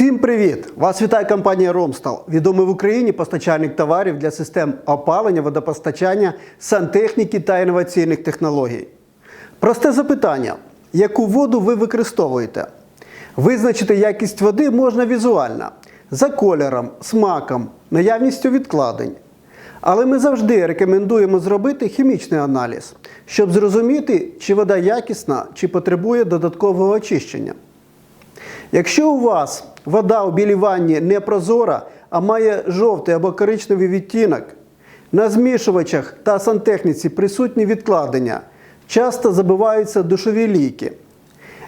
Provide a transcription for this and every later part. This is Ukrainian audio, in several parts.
Всім привіт! Вас вітає компанія Ромстал, відомий в Україні постачальник товарів для систем опалення, водопостачання, сантехніки та інноваційних технологій. Просте запитання: яку воду ви використовуєте? Визначити якість води можна візуально, за кольором, смаком, наявністю відкладень. Але ми завжди рекомендуємо зробити хімічний аналіз, щоб зрозуміти, чи вода якісна, чи потребує додаткового очищення. Якщо у вас вода у білій ванні не прозора, а має жовтий або коричневий відтінок, на змішувачах та сантехніці присутні відкладення, часто забиваються душові ліки.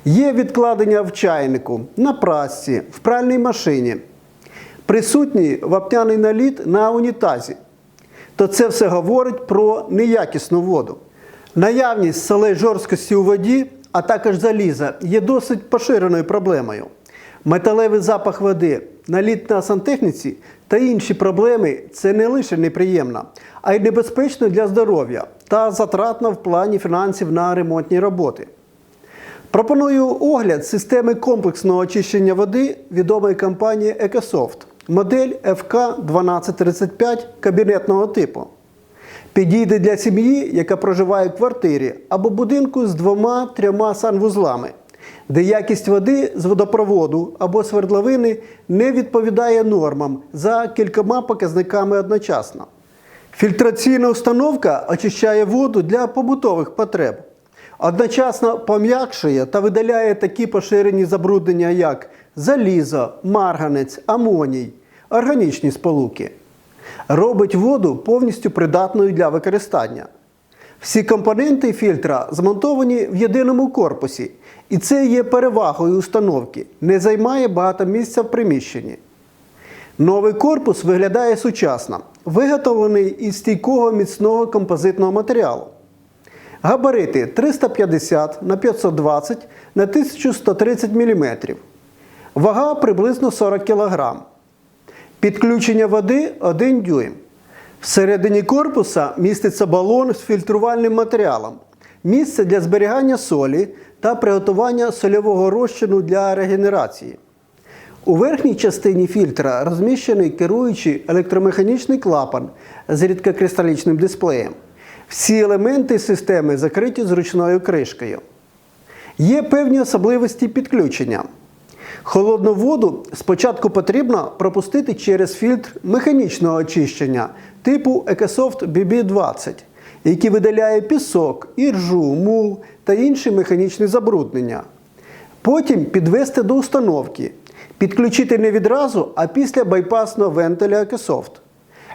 Є відкладення в чайнику, на прасці, в пральній машині, присутній вапняний наліт на унітазі, то це все говорить про неякісну воду. Наявність солей жорсткості у воді, а також заліза, є досить поширеною проблемою. Металевий запах води, наліт на сантехніці та інші проблеми це не лише неприємно, а й небезпечно для здоров'я та затратно в плані фінансів на ремонтні роботи. Пропоную огляд системи комплексного очищення води відомої компанії Ecosoft, модель FK1235 кабінетного типу. Підійде для сім'ї, яка проживає в квартирі або будинку з двома-трьома санвузлами, де якість води з водопроводу або свердловини не відповідає нормам за кількома показниками одночасно. Фільтраційна установка очищає воду для побутових потреб. Одночасно пом'якшує та видаляє такі поширені забруднення, як залізо, марганець, амоній, органічні сполуки. Робить воду повністю придатною для використання. Всі компоненти фільтра змонтовані в єдиному корпусі, і це є перевагою установки, не займає багато місця в приміщенні. Новий корпус виглядає сучасно, виготовлений із стійкого міцного композитного матеріалу. Габарити 350 на 520 на 1130 мм. Вага приблизно 40 кг. Підключення води 1 дюйм. Всередині корпуса міститься балон з фільтрувальним матеріалом, місце для зберігання солі та приготування сольового розчину для регенерації. У верхній частині фільтра розміщений керуючий електромеханічний клапан з рідкокристалічним дисплеєм. Всі елементи системи закриті зручною кришкою. Є певні особливості підключення. Холодну воду спочатку потрібно пропустити через фільтр механічного очищення типу Ecosoft BB20, який видаляє пісок, іржу, мул та інші механічні забруднення. Потім підвести до установки, підключити не відразу, а після байпасного вентиля Ecosoft.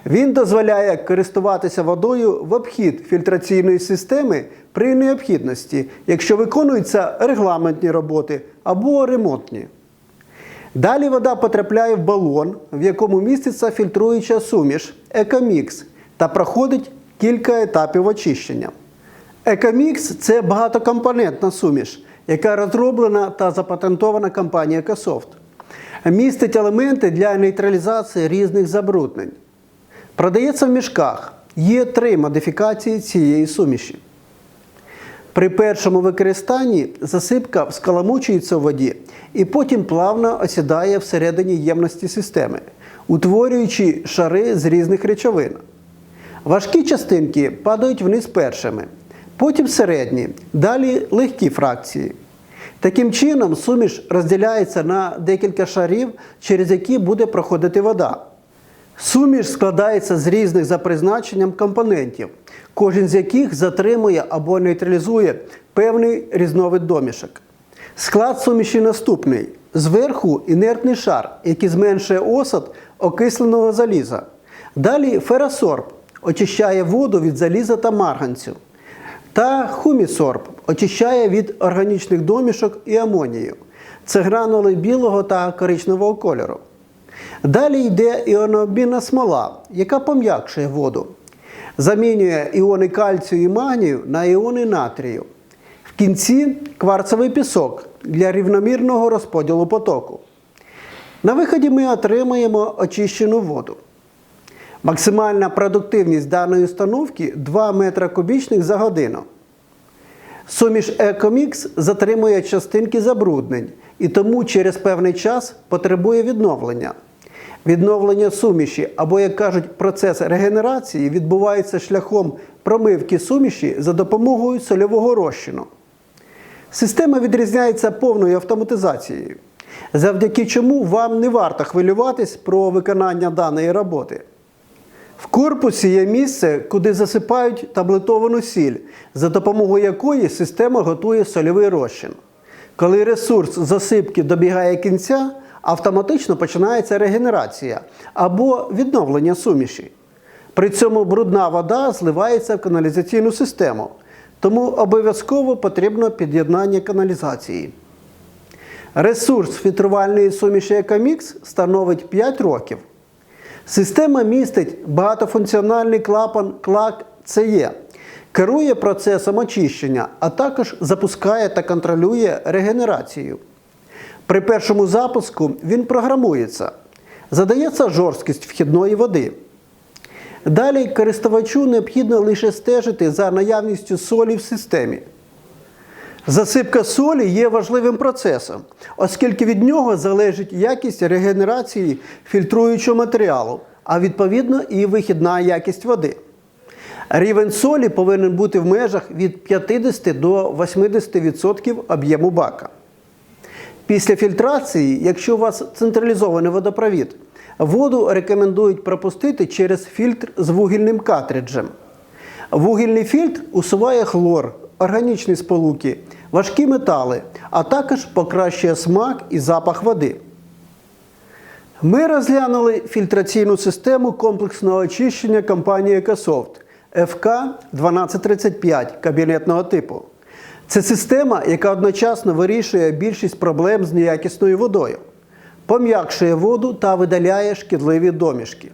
Він дозволяє користуватися водою в обхід фільтраційної системи при необхідності, якщо виконуються регламентні роботи або ремонтні. Далі вода потрапляє в балон, в якому міститься фільтруюча суміш Екомікс та проходить кілька етапів очищення. Екомікс це багатокомпонентна суміш, яка розроблена та запатентована компанією Ecosoft. Містить елементи для нейтралізації різних забруднень. Продається в мішках. Є три модифікації цієї суміші. При першому використанні засипка вскаламучується в воді і потім плавно осідає всередині ємності системи, утворюючи шари з різних речовин. Важкі частинки падають вниз першими, потім середні, далі легкі фракції. Таким чином, суміш розділяється на декілька шарів, через які буде проходити вода. Суміш складається з різних за призначенням компонентів, кожен з яких затримує або нейтралізує певний різновид домішок. Склад суміші наступний: зверху інертний шар, який зменшує осад окисленого заліза. Далі феросорб очищає воду від заліза та марганцю. Та хумісорб очищає від органічних домішок і амонію. Це гранули білого та коричневого кольору. Далі йде іонообмінна смола, яка пом'якшує воду. Замінює іони кальцію і магнію на іони натрію. В кінці кварцевий пісок для рівномірного розподілу потоку. На виході ми отримаємо очищену воду. Максимальна продуктивність даної установки 2 метра кубічних за годину. Суміш Екомікс затримує частинки забруднень і тому через певний час потребує відновлення. Відновлення суміші або, як кажуть, процес регенерації відбувається шляхом промивки суміші за допомогою сольового розчину. Система відрізняється повною автоматизацією, завдяки чому вам не варто хвилюватись про виконання даної роботи. В корпусі є місце, куди засипають таблетовану сіль, за допомогою якої система готує сольовий розчин. Коли ресурс засипки добігає кінця, автоматично починається регенерація або відновлення суміші. При цьому брудна вода зливається в каналізаційну систему, тому обов'язково потрібно під'єднання каналізації. Ресурс фільтрувальної суміші Екомікс становить 5 років. Система містить багатофункціональний клапан клак CE, керує процесом очищення, а також запускає та контролює регенерацію. При першому запуску він програмується, задається жорсткість вхідної води. Далі користувачу необхідно лише стежити за наявністю солі в системі. Засипка солі є важливим процесом, оскільки від нього залежить якість регенерації фільтруючого матеріалу, а відповідно і вихідна якість води. Рівень солі повинен бути в межах від 50 до 80% об'єму бака. Після фільтрації, якщо у вас централізований водопровід, воду рекомендують пропустити через фільтр з вугільним картриджем. Вугільний фільтр усуває хлор, органічні сполуки, важкі метали, а також покращує смак і запах води. Ми розглянули фільтраційну систему комплексного очищення компанії Екософт ФК 1235 кабінетного типу. Це система, яка одночасно вирішує більшість проблем з неякісною водою, пом'якшує воду та видаляє шкідливі домішки.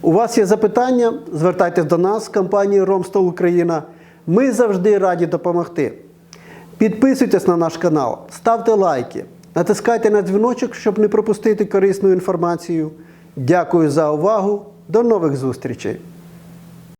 У вас є запитання? Звертайтесь до нас, компанії Ромстол Україна. Ми завжди раді допомогти. Підписуйтесь на наш канал, ставте лайки, натискайте на дзвіночок, щоб не пропустити корисну інформацію. Дякую за увагу. До нових зустрічей!